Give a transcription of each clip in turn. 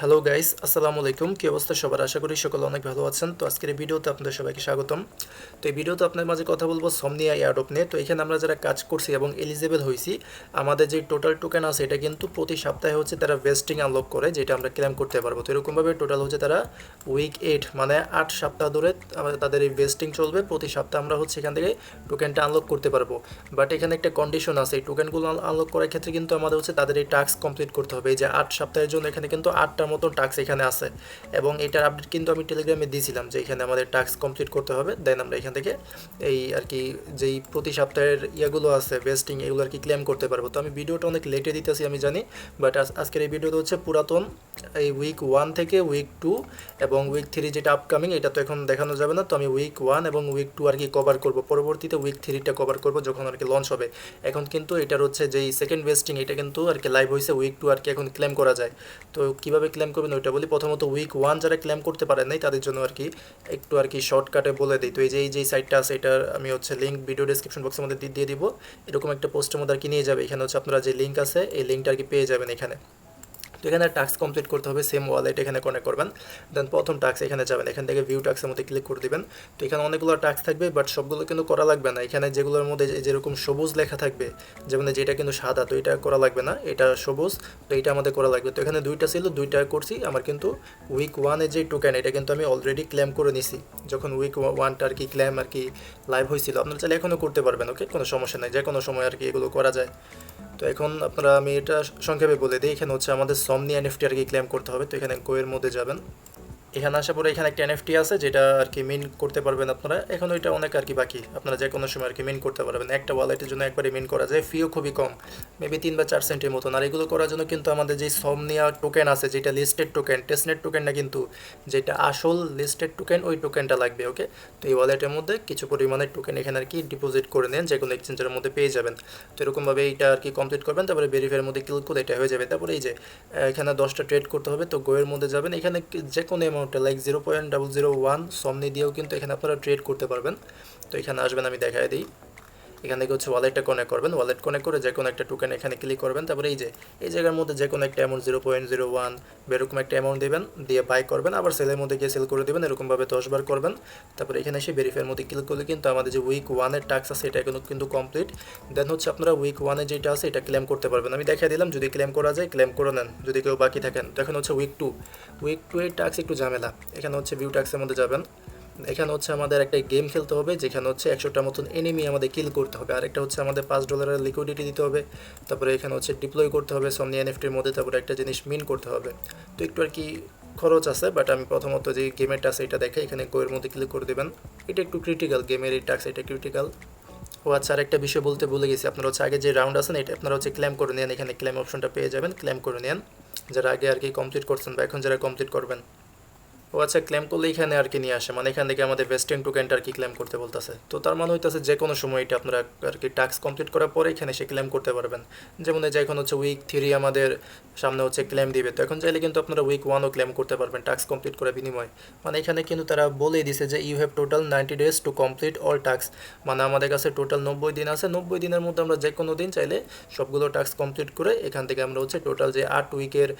Hello guys আসসালামু আলাইকুম কি অবস্থা? সবার আশা করি সকলে অনেক ভালো আছেন। তো আজকের ভিডিওতে আপনাদের সবাইকে স্বাগতম। তো এই ভিডিওতে আপনার মাঝে কথা বলব সমনিয়া এয়ারডপ নিয়ে। তো এখানে আমরা যারা কাজ করছি এবং এলিজেবল হয়েছি, আমাদের যে টোটাল টোকেন আছে, এটা কিন্তু প্রতি সপ্তাহে হচ্ছে তারা ভেস্টিং আনলক করে, যেটা আমরা ক্লেম করতে পারব। তো এরকমভাবে টোটাল হচ্ছে তারা উইক এইট মানে আট সপ্তাহ ধরে তাদের এই ভেস্টিং চলবে। প্রতি সপ্তাহে আমরা হচ্ছে এখান থেকে টোকেনটা আনলক করতে পারব। বাট এখানে একটা কন্ডিশন আছে, এই টোকেনগুলো আনলক করার ক্ষেত্রে কিন্তু আমাদের হচ্ছে তাদের এই টাস্ক কমপ্লিট করতে হবে। এই যে আট সপ্তাহের জন্য এখানে কিন্তু আটটার মতন টাস্ক এখানে আছে। এবং এটার আপডেট কিন্তু আমি টেলিগ্রামে দিয়েছিলাম যে এখানে আমাদের টাস্ক কমপ্লিট করতে হবে। দেন আমরা এখান থেকে এই আর কি যেই প্রতি সপ্তাহের ইয়েগুলো আছে বেস্টিং এগুলো আর কি ক্লেম করতে পারব। তো আমি ভিডিওটা অনেক লেটে দিতেছি, আমি জানি। বাট আজকের এই ভিডিওটা হচ্ছে পুরাতন এই উইক ওয়ান থেকে উইক টু এবং উইক থ্রি যেটা আপকামিং এটা তো এখন দেখানো যাবে না। তো আমি উইক ওয়ান এবং উইক টু আর কি কভার করব। পরবর্তীতে উইক থ্রিটা কভার করব যখন আর কি লঞ্চ হবে। এখন কিন্তু এটার হচ্ছে যেই সেকেন্ড বেস্টিং এটা কিন্তু আর কি লাইভ হয়েছে উইক টু আর কি এখন ক্লেম করা যায়। তো কীভাবে ক্লেম করবেন ওইটা বলি। প্রথমত উইক ওয়ান যারা ক্লেম করতে পারেন নাই, তাদের জন্য আর কি একটু আর কি শর্টকাটে বলে দিই। তো এই যে এই যে সাইটটা আছে, এটার আমি হচ্ছে লিঙ্ক ভিডিও ডিসক্রিপশন বক্সের মধ্যে দিয়ে দিব। এরকম একটা পোস্টের মধ্যে আর কি নিয়ে যাবে। এখানে হচ্ছে আপনারা যে লিঙ্ক আছে, এই লিঙ্কটা আর কি পেয়ে যাবেন এখানে। তো এখানে টাস্ক কমপ্লিট করতে হবে সেম ওয়ালেট এখানে কানেক্ট করবেন। দেন প্রথম টাস্ক এখানে যাবেন, এখান থেকে ভিউ টাস্কের মধ্যে ক্লিক করে দিবেন। তো এখানে অনেকগুলো টাস্ক থাকবে বাট সবগুলো কিন্তু করা লাগবে না। এখানে যেগুলোর মধ্যে যেরকম সবুজ লেখা থাকবে, যেমন যেটা কিন্তু সাদা, তো এটা করা লাগবে না, এটা সবুজ, তো এটা আমাদের করা লাগবে। তো এখানে দুইটা ছিল, দুইটা করছি, আমার কিন্তু উইক ওয়ানে যে টোকেন এটা কিন্তু আমি অলরেডি ক্লেম করে নিছি। যখন উইক ওয়ানটা আর কি ক্লেম আর কি লাইভ হয়েছিল আপনারা চাইলে এখনও করতে পারবেন ওকে কোনো সমস্যা নেই যে কোনো সময় আর কি এগুলো করা যায়। তো এখন আপনারা আমি এটা সংক্ষেপে বলে দিই, এখানে হচ্ছে আমাদের সমনি এনএফটি আর কি ক্লেম করতে হবে, তো এখানে গোয়ের মধ্যে যাবেন। এখানে আসার পরে এখানে একটা এনএফটি আছে, যেটা আর কি মিন করতে পারবেন আপনারা। এখন ওইটা অনেক আর কি বাকি। আপনারা যে কোনো সময় আর কি মিন করতে পারবেন। একটা ওয়ালেটের জন্য একবারে মিন করা যায় ফিও খুবই কম। মেবি তিন বা চার সেন্টের মতন। আর এগুলো করার জন্য কিন্তু আমাদের যে সমনিয়া টোকেন আছে, যেটা লিস্টেড টোকেন টেস্টনেট টোকেন না কিন্তু, যেটা আসল লিস্টেড টোকেন ওই টোকেনটা লাগবে ওকে তো এই ওয়ালেটের মধ্যে কিছু পরিমাণে টোকেন এখানে আর কি ডিপোজিট করে নেন, যে কোনো এক্সচেঞ্জের মধ্যে পেয়ে যাবেন। তো এরকমভাবে এইটা আর কি কমপ্লিট করবেন, তারপরে ভেরিফাইয়ের মধ্যে ক্লিক করে এটা হয়ে যাবে। তারপরে এই যে, এখানে দশটা ট্রেড করতে হবে, তো গোয়ের মধ্যে যাবেন। এখানে যে কোনো অ্যামাউন্টে like zero point double zero one সমনি দিয়েও কিন্তু এখানে আপনারা ট্রেড করতে পারবেন। তো এখানে আসবেন, আমি দেখাই দিই। এখান থেকে হচ্ছে ওয়ালেটটা কানেক্ট করবেন। ওয়ালেট কানেক্ট করে যে কোনো একটা টোকেন এখানে ক্লিক করবেন। তারপরে এই যে, এই জায়গার মধ্যে যে কোনো একটা amount zero point zero one এরকম একটা অ্যামাউন্ট দেবেন, দিয়ে বাই করবেন। আবার সেলের মধ্যে গিয়ে সেল করে দেবেন, এরকমভাবে দশবার করবেন। তারপরে এখানে এসে ভেরিফাইয়ের মধ্যে ক্লিক করলে কিন্তু আমাদের যে উইক ওয়ানের টাক্স আছে, এটা কিন্তু কিন্তু কমপ্লিট দেন হচ্ছে আপনারা উইক ওয়ানে যেটা আছে, এটা ক্লেম করতে পারবেন। আমি দেখাই দিলাম, যদি ক্লেম করা যায় ক্লেম করে নেন। যদি কেউ বাকি থাকেন, তো এখন হচ্ছে উইক টু উইক টু এর টাক্স একটু ঝামেলা। এখানে হচ্ছে ভিউ টাক্সের মধ্যে যাবেন। এখানে হচ্ছে আমাদের একটা গেম খেলতে হবে, যেখানে হচ্ছে একশোটা মতন এনিমি আমাদের কিল করতে হবে। আর একটা হচ্ছে আমাদের পাঁচ ডলারের লিকুইডিটি দিতে হবে, তারপরে এখানে হচ্ছে ডিপ্লয় করতে হবে সমনি এনএফটির মধ্যে, তারপরে একটা জিনিস মিন করতে হবে। তো একটু আর কি খরচ আছে বাট আমি প্রথমত যে গেমের টাক্স এটা দেখে এখানে গোয়ের মধ্যে ক্লিক করে দেবেন। এটা একটু ক্রিটিক্যাল গেমের এই টাক্স এটা ক্রিটিক্যাল ও আচ্ছা আর একটা বিষয় বলতে ভুলে গেছি, আপনারা হচ্ছে আগে যে রাউন্ড আছেন এটা আপনারা হচ্ছে ক্লেম করে নেন, এখানে ক্লেম অপশনটা পেয়ে যাবেন ক্লেম করে নেন। যারা আগে আর কি কমপ্লিট করছেন বা এখন যারা কমপ্লিট করবেন ও আচ্ছা ক্লেম করলে এখানে আর কি নিয়ে আসে? মানে এখান থেকে আমাদের ওয়েস্টার্ন টোকেনটা আর কি ক্লেম করতে বলতেছে? তো তার মানে হইতেছে যে কোনো সময় এটা আপনারা আর কি টাস্ক কমপ্লিট করার পরে এখানে সে ক্লেম করতে পারবেন। যেমন যে এখন হচ্ছে উইক থ্রি আমাদের সামনে হচ্ছে ক্লেম দিবে। তো এখন চাইলে কিন্তু আপনারা উইক ওয়ানও ক্লেম করতে পারবেন টাস্ক কমপ্লিট করার বিনিময়। মানে এখানে কিন্তু তারা বলেই দিছে যে you have total ninety days to complete all task মানে আমাদের কাছে টোটাল নব্বই দিন আছে। নব্বই দিনের মধ্যে আমরা যে কোনো দিন চাইলে সবগুলো টাস্ক কমপ্লিট করে এখান থেকে আমরা হচ্ছে টোটাল যে আট উইকের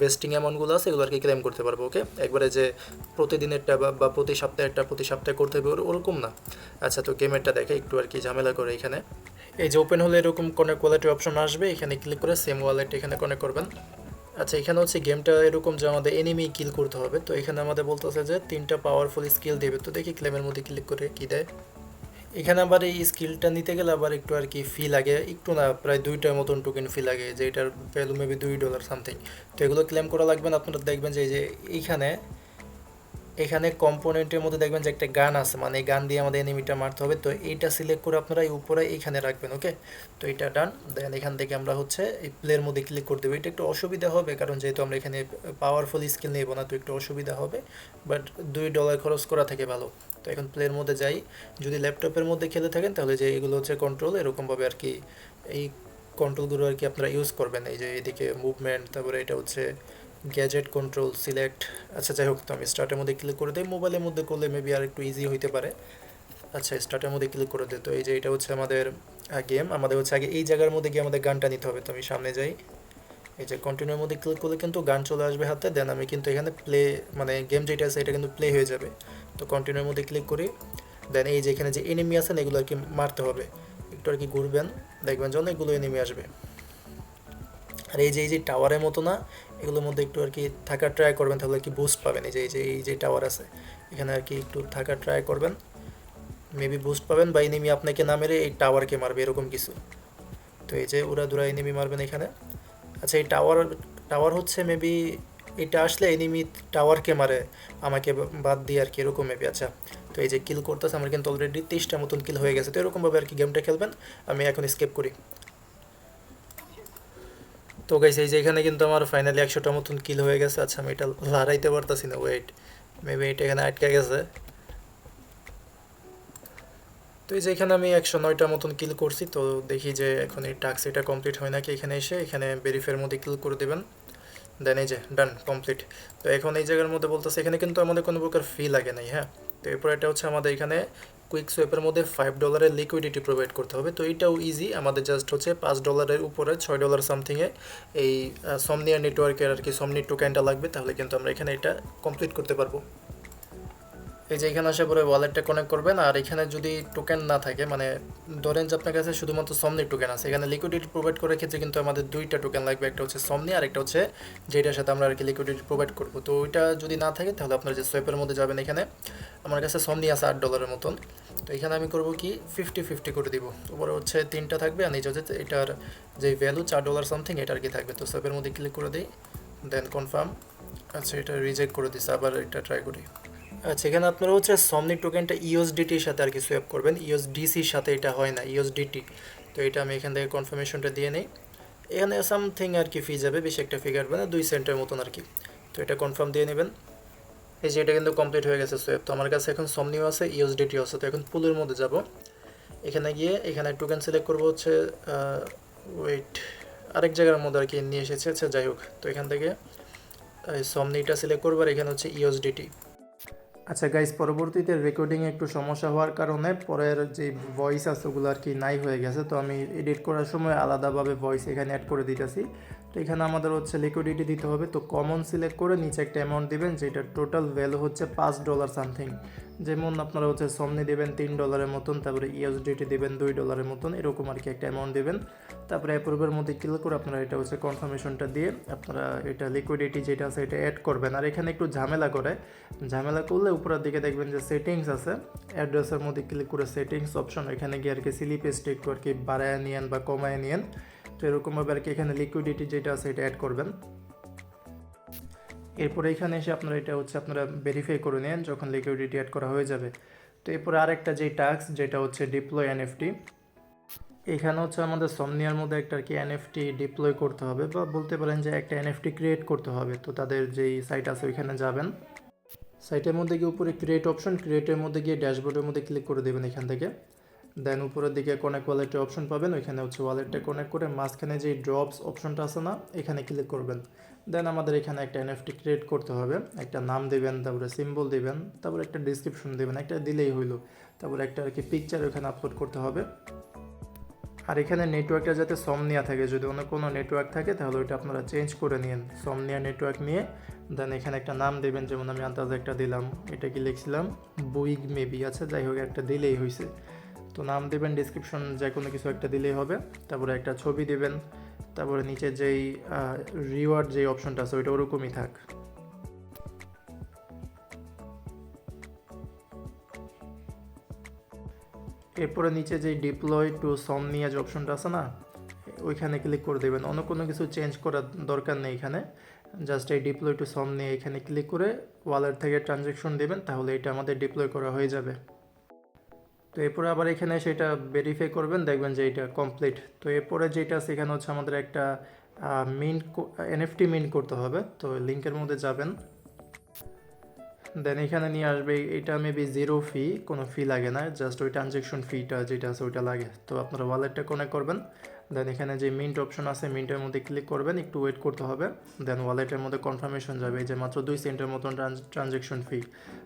বেস্টিং অ্যামাউন্টগুলো আছে, এগুলো আর কি ক্লেম করতে পারব ওকে একবারে যে প্রতিদিনেরটা বা প্রতি সপ্তাহেরটা, প্রতি সপ্তাহে করতে হবে ওরকম না। আচ্ছা তো গেমেরটা দেখে একটু আর কি ঝামেলা করে এখানে। এই যে ওপেন হলে এরকম কনেক্ট কোয়ালিটি অপশন আসবে? এখানে ক্লিক করে সেম ওয়ালেট এখানে কনেক্ট করবেন। আচ্ছা এখানে হচ্ছে গেমটা এরকম যে আমাদের এনিমি কিল করতে হবে। তো এখানে আমাদের বলতেছে যে তিনটা পাওয়ারফুল স্কিল দেবে। তো দেখি ক্লেমের মধ্যে ক্লিক করে কি দেয়। এখানে আবার এই স্কিলটা নিতে গেলে আবার একটু আর কি ফি লাগে। একটু না, প্রায় দুইটার মতন টোকেন ফি লাগে যে এটার ভ্যালু মেবি দুই ডলার সামথিং তো এগুলো ক্লেম করা লাগবে না। আপনারা দেখবেন যে, এই যে এইখানে এখানে কম্পোনেন্টের মধ্যে দেখবেন যে একটা গান আছে মানে এই গান দিয়ে আমাদের এনিমিটা মারতে হবে। তো এইটা সিলেক্ট করে আপনারা এই উপরে এইখানে রাখবেন ওকে তো এটা ডান দেন এখান থেকে আমরা হচ্ছে এই প্লের মধ্যে ক্লিক করে দেবো এটা একটু অসুবিধা হবে, কারণ যেহেতু আমরা এখানে পাওয়ারফুল স্কিল নেব না, তো একটু অসুবিধা হবে। বাট দুই ডলার খরচ করা থেকে ভালো। তো এখন প্লের মধ্যে যাই। যদি ল্যাপটপের মধ্যে খেলে থাকেন, তাহলে যে এগুলো হচ্ছে কন্ট্রোল এরকমভাবে আর কি এই কন্ট্রোলগুলো আর কি আপনারা ইউজ করবেন। এই যে এদিকে মুভমেন্ট তারপরে এটা হচ্ছে গ্যাজেট কন্ট্রোল, সিলেক্ট। আচ্ছা যাই হোক, তো আমি স্টার্টের মধ্যে ক্লিক করে দিই। মোবাইলের মধ্যে করলে মেবি আর একটু ইজি হইতে পারে। আচ্ছা স্টার্টের মধ্যে ক্লিক করে দিই তো এই যে এটা হচ্ছে আমাদের গেম আমাদের হচ্ছে আগে এই জায়গার মধ্যে গিয়ে আমাদের গানটা নিতে হবে। তো আমি সামনে যাই। এই যে কন্টিনিউর মধ্যে ক্লিক করলে কিন্তু গান চলে আসবে হাতে। দেন আমি কিন্তু এখানে প্লে মানে গেম যেটা আছে এটা কিন্তু প্লে হয়ে যাবে। তো কন্টিনিউর মধ্যে ক্লিক করি। দেন এই যে এখানে যে এনিমি আছেন এগুলো আর কি মারতে হবে। একটু আর কি ঘুরবেন, দেখবেন যে অনেকগুলো এনিমি আসবে। আর এই যে এই যে টাওয়ারের মতো না, এগুলোর মধ্যে একটু আর কি থাকার ট্রাই করবেন, তাহলে আর কি বুস্ট পাবেন। এই যে এই যে এই যে টাওয়ার আছে, এখানে আর কি একটু থাকার ট্রাই করবেন। মেবি বুস্ট পাবেন বা এনিমি আপনাকে না মেরে এই টাওয়ারকে মারবে, এরকম কিছু। তো এই যে, ওরা দুরা এনিমি মারবেন এখানে। আচ্ছা এই টাওয়ার টাওয়ার হচ্ছে মেবি এটা আসলে এনিমি টাওয়ারকে মারে, আমাকে বাদ দিয়ে আর কি, এরকম মেবি আচ্ছা। তো এই যে কিল করতেছে, আমার কিন্তু অলরেডি তেইশটা মতন কিল হয়ে গেছে। তো এরকমভাবে আর কি গেমটা খেলবেন। আমি এখন স্কেপ করি। তো গাইস এই যে এখানে কিন্তু আমার ফাইনালি একশোটা মতন কিল হয়ে গেছে। আচ্ছা আমি এটা লড়াইতে পারতাছি না ওয়েট মেবি এটা এখানে আটকে গেছে। তো এই যে এখানে আমি একশো নয়টা মতন কিল করছি, তো দেখি যে এখন এই টাস্ক এটা কমপ্লিট হয় নাকি এখানে এসে, এখানে ভেরিফাইয়ের মধ্যে কিল করে দেবেন। দেন এই যে ডান কমপ্লিট তো এখন এই জায়গার মধ্যে বলতেছে, এখানে কিন্তু আমাদের কোনো প্রকার ফি লাগে নাই হ্যাঁ? তো এরপর এটা হচ্ছে আমাদের এখানে কুইক সোয়েপের মধ্যে ফাইভ ডলারের লিকুইডিটি প্রোভাইড করতে হবে। তো এইটাও ইজি আমাদের জাস্ট হচ্ছে পাঁচ ডলারের উপরে, ছয় ডলার সামথিংয়ে এই সমনিয়া নেটওয়ার্কের আর কি সমনি টোকেনটা লাগবে, তাহলে কিন্তু আমরা এখানে এটা কমপ্লিট করতে পারব। এই যে এখানে আসার পরে ওয়ালেটটা কানেক্ট করবেন, আর এখানে যদি টোকেন না থাকে মানে ধরেন যে আপনার কাছে শুধুমাত্র সমনি টোকেন আছে, এখানে লিকুইডিটি প্রোভাইড করার ক্ষেত্রে কিন্তু আমাদের দুইটা টোকেন লাগবে, একটা হচ্ছে সমনি আর একটা হচ্ছে যেটার সাথে আমরা আর কি লিকুইডিটি প্রোভাইড করব। তো ওইটা যদি না থাকে, তাহলে আপনার যে সোয়েপের মধ্যে যাবেন এখানে, আমার কাছে সমনি আছে আট ডলারের মতন। তো এখানে আমি করব কি ফিফটি ফিফটি করে দিব। উপরে হচ্ছে তিনটা থাকবে, আর নিচে হচ্ছে এটার যে ভ্যালু চার ডলার সামথিং এটা আর কি থাকবে। তো সোয়েপের মধ্যে ক্লিক করে দিই দেন কনফার্ম আচ্ছা এটা রিজেক্ট করে দিচ্ছে আবার এটা ট্রাই করি। আচ্ছা এখানে আপনারা হচ্ছে সমনি টোকেনটা ইউএসডিটির সাথে আর কি সোয়াপ করবেন। ইউএসডিসির সাথে এটা হয় না ইউএসডিটি তো এটা আমি এখান থেকে কনফার্মেশনটা দিয়ে নিই। এখানে সামথিং আর কি ফি যাবে, বেশি একটা ফি কাটবে না দুই সেন্টের মতন আর কি। তো এটা কনফার্ম দিয়ে নেবেন। এই যে এটা কিন্তু কমপ্লিট হয়ে গেছে সোয়াপ তো আমার কাছে এখন সমনিও আছে ইউএসডিটিও আছে। তো এখন পুলের মধ্যে যাব। এখানে গিয়ে এখানে টোকেন সিলেক্ট করব হচ্ছে ওয়েট আরেক জায়গার মধ্যে আর কি নিয়ে এসেছে। আচ্ছা যাই হোক। তো এখান থেকে সমনিটা সিলেক্ট করব আর এখানে হচ্ছে ইউএসডিটি আচ্ছা গাইজ পরবর্তীতে রেকর্ডিংয়ে একটু সমস্যা হওয়ার কারণে পরের যে ভয়েস আছে, ওগুলো আর কি নাই হয়ে গেছে। তো আমি এডিট করার সময় আলাদাভাবে ভয়েস এখানে অ্যাড করে দিতেছি। তো এখানে আমাদের হচ্ছে লিকুইডিটি দিতে হবে। তো কমন সিলেক্ট করে নিচে একটা অ্যামাউন্ট দিবেন, যেটার টোটাল ভ্যালু হচ্ছে পাঁচ ডলার সামথিং যেমন আপনারা হচ্ছে সমনি দেবেন তিন ডলারের মতন, তারপরে ইউএসডিটি দেবেন দুই ডলারের মতন, এরকম আর কি একটা অ্যামাউন্ট দেবেন। তারপরে অ্যাপ্রুভের মধ্যে ক্লিক করে আপনারা এটা হচ্ছে কনফার্মেশনটা দিয়ে আপনারা এটা লিকুইডিটি যেটা আছে এটা অ্যাড করবেন। আর এখানে একটু ঝামেলা করে, ঝামেলা করলে উপরের দিকে দেখবেন যে সেটিংস আছে। অ্যাড্রেসের মধ্যে ক্লিক করে সেটিংস অপশন এখানে গিয়ে আর কি স্লিপ স্টে একটু আর কি বাড়ায় নিয়েন বা কমায় নিয়েন। তো এরকমভাবে আর কি এখানে লিকুইডিটি যেটা আছে এটা অ্যাড করবেন। এরপরে এখানে এসে আপনারা এটা হচ্ছে আপনারা ভেরিফাই করে নেন যখন লিকুইডিটি অ্যাড করা হয়ে যাবে। তো এরপরে আরেকটা যে টাস্ক যেটা হচ্ছে ডিপ্লয় এনএফটি এখানে হচ্ছে আমাদের সমনিয়ার মধ্যে একটা আর কি এনএফটি ডিপ্লয় করতে হবে বা বলতে পারেন যে একটা এনএফটি ক্রিয়েট করতে হবে। তো তাদের যেই সাইট আছে ওইখানে যাবেন। সাইটের মধ্যে গিয়ে উপরে ক্রিয়েট অপশন ক্রিয়েটের মধ্যে গিয়ে ড্যাশবোর্ডের মধ্যে ক্লিক করে দেবেন এখান থেকে। দেন উপরের দিকে কনেক্ট ওয়ালেটের অপশন পাবেন। ওইখানে হচ্ছে ওয়ালেটটা কনেক্ট করে মাঝখানে যে ড্রপস অপশনটা আছে না, এখানে ক্লিক করবেন। দেন আমাদের এখানে একটা এনএফটি ক্রিয়েট করতে হবে। একটা নাম দেবেন, তারপরে সিম্বল দেবেন, তারপরে একটা ডিসক্রিপশন দেবেন, একটা দিলেই হইল। তারপরে একটা আর কি পিকচার ওখানে আপলোড করতে হবে। আর এখানে নেটওয়ার্কটা যাতে সমনিয়া থাকে, যদি অন্য কোনো নেটওয়ার্ক থাকে, তাহলে ওইটা আপনারা চেঞ্জ করে নিন সমনিয়া নেটওয়ার্ক নিয়ে দেন এখানে একটা নাম দেবেন, যেমন আমি আন্দাজে একটা দিলাম। এটা কি লিখছিলাম? বুইগ মেবি আছে, যাই হোক, একটা দিলেই হয়েছে তো নাম দেবেন ডিসক্রিপশন যে কোনো কিছু একটা দিলেই হবে। তারপরে একটা ছবি দেবেন, তারপরে নিচে যেই রিওয়ার্ড যেই অপশনটা আছে, ওইটা ওরকমই থাক। এরপরে নিচে যে ডিপ্লয় টু সমনিয়া যে অপশনটা আছে না, ওইখানে ক্লিক করে দেবেন। অন্য কোনো কিছু চেঞ্জ করার দরকার নেই এখানে। জাস্ট এই ডিপ্লয় টু সমনিয়া এখানে ক্লিক করে ওয়ালেট থেকে ট্রানজ্যাকশন দেবেন, তাহলে এটা আমাদের ডিপ্লয় করা হয়ে যাবে। তো এরপরে আবার এখানে সেটা ভেরিফাই করবেন, দেখবেন যে এটা কমপ্লিট তো এরপরে যেটা সেখানে হচ্ছে আমাদের একটা মিন্ট এনএফটি মিন্ট করতে হবে। তো লিঙ্কের মধ্যে যাবেন। দেন এখানে নিয়ে আসবে, এটা মেবি জিরো ফি কোনো ফি লাগে না জাস্ট ওই ট্রানজ্যাকশন ফিটা যেটা আছে, ওইটা লাগে। তো আপনারা ওয়ালেটটা কানেক্ট করবেন। দেন এখানে যে মিন্ট অপশন আছে মিন্টের মধ্যে ক্লিক করবেন, একটু ওয়েট করতে হবে। দেন ওয়ালেটের মধ্যে কনফার্মেশন যাবে, এই যে মাত্র দুই সেন্টের মতন ট্রানজ্যাকশন ফি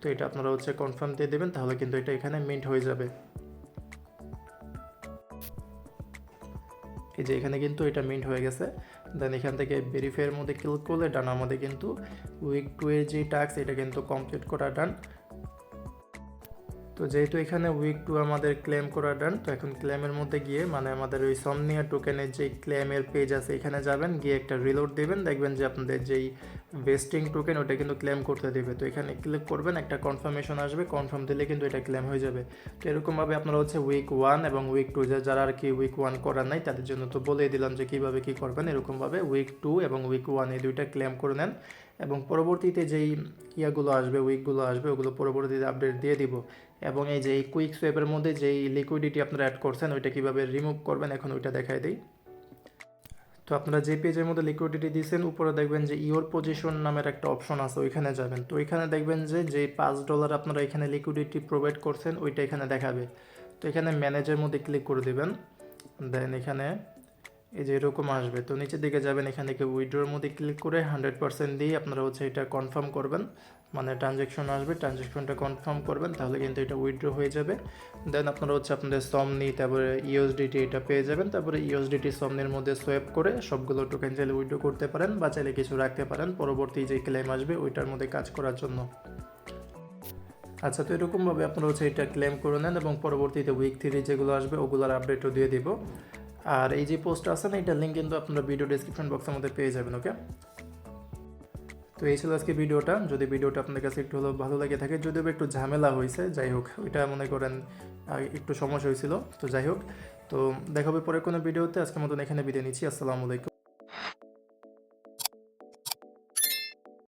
তো এটা আপনারা হচ্ছে কনফার্ম দিয়ে দেবেন, তাহলে কিন্তু এটা এখানে মিন্ট হয়ে যাবে। এই যে এখানে কিন্তু এটা মিন্ট হয়ে গেছে। দেন এখান থেকে ভেরিফাইয়ের মধ্যে ক্লিক করলে ডান আমাদের কিন্তু উইক টু এর যে টাস্ক এটা কিন্তু কমপ্লিট করা ডান তো যেহেতু এখানে উইক টু আমাদের ক্লেম করা ডান তো এখন ক্লেমের মধ্যে গিয়ে মানে আমাদের ওই সমনিয়া টোকেনের যে ক্লেমের পেজ আছে, এখানে যাবেন, গিয়ে একটা রিলোড দেবেন, দেখবেন যে আপনাদের যেই ভেস্টিং টোকেন ওটা কিন্তু ক্লেম করতে দেবে। তো এখানে ক্লিক করবেন, একটা কনফার্মেশন আসবে কনফার্ম দিলে কিন্তু এটা ক্লেম হয়ে যাবে। তো এরকমভাবে আপনারা হচ্ছে উইক ওয়ান এবং উইক টু যারা আর কি উইক ওয়ান করার নাই, তাদের জন্য তো বলেই দিলাম যে কীভাবে কী করবেন। এরকমভাবে উইক টু এবং উইক ওয়ান এই দুইটা ক্লেম করে নেন এবং পরবর্তীতে যেই ইয়াগুলো আসবে উইকগুলো আসবে, ওগুলো পরবর্তীতে আপডেট দিয়ে দিব। এবং এই যে এই কুইক সোয়েপের মধ্যে যেই লিকুইডিটি আপনারা অ্যাড করছেন, ওইটা কীভাবে রিমুভ করবেন, এখন ওইটা দেখাই দিই। তো আপনারা যে পেজের মধ্যে লিকুইডিটি দিয়েছেন উপরে দেখবেন যে ইওর পজিশন নামের একটা অপশন আছে, ওইখানে যাবেন। তো ওইখানে দেখবেন যে যে পাঁচ ডলার আপনারা এখানে লিকুইডিটি প্রোভাইড করছেন, ওইটা এখানে দেখাবে। তো এখানে ম্যানেজের মধ্যে ক্লিক করে দেবেন। দেন এখানে এই যে এরকম আসবে। তো নিচের দিকে যাবেন, এখান থেকে উইড্রোর মধ্যে ক্লিক করে হান্ড্রেড পার্সেন্ট দিয়ে আপনারা হচ্ছে এটা কনফার্ম করবেন। মানে ট্রানজ্যাকশন আসবে ট্রানজ্যাকশনটা কনফার্ম করবেন, তাহলে কিন্তু এটা উইড্রো হয়ে যাবে। দেন আপনারা হচ্ছে আপনাদের সমনি তারপরে ইউএসডিটি এটা পেয়ে যাবেন, তারপরে ইউএসডিটি সমনির মধ্যে সোয়েপ করে সবগুলো টোকেন চাইলে উইড্রো করতে পারেন বা চাইলে কিছু রাখতে পারেন, পরবর্তী যে ক্লেম আসবে ওইটার মধ্যে কাজ করার জন্য। আচ্ছা তো এরকমভাবে আপনারা হচ্ছে এটা ক্লেম করে নেন এবং পরবর্তীতে উইক থ্রি যেগুলো আসবে, ওগুলোর আপডেটও দিয়ে দিব। আর এই যে পোস্ট আছে না, এটার লিঙ্ক কিন্তু আপনারা ভিডিও ডিসক্রিপশন বক্সের মধ্যে পেয়ে যাবেন ওকে তো এই ছিল আজকে ভিডিওটা যদি ভিডিওটা আপনাদের কাছে একটু হলেও ভালো লাগে থাকে, যদিও একটু ঝামেলা হয়েছে, যাই হোক, ওইটা মনে করেন একটু সমস্যা হয়েছিল, তো যাই হোক। তো দেখা হবে পরে কোনো ভিডিওতে আজকের মতন এখানে বিদায় নিচ্ছি। আসসালামু আলাইকুম।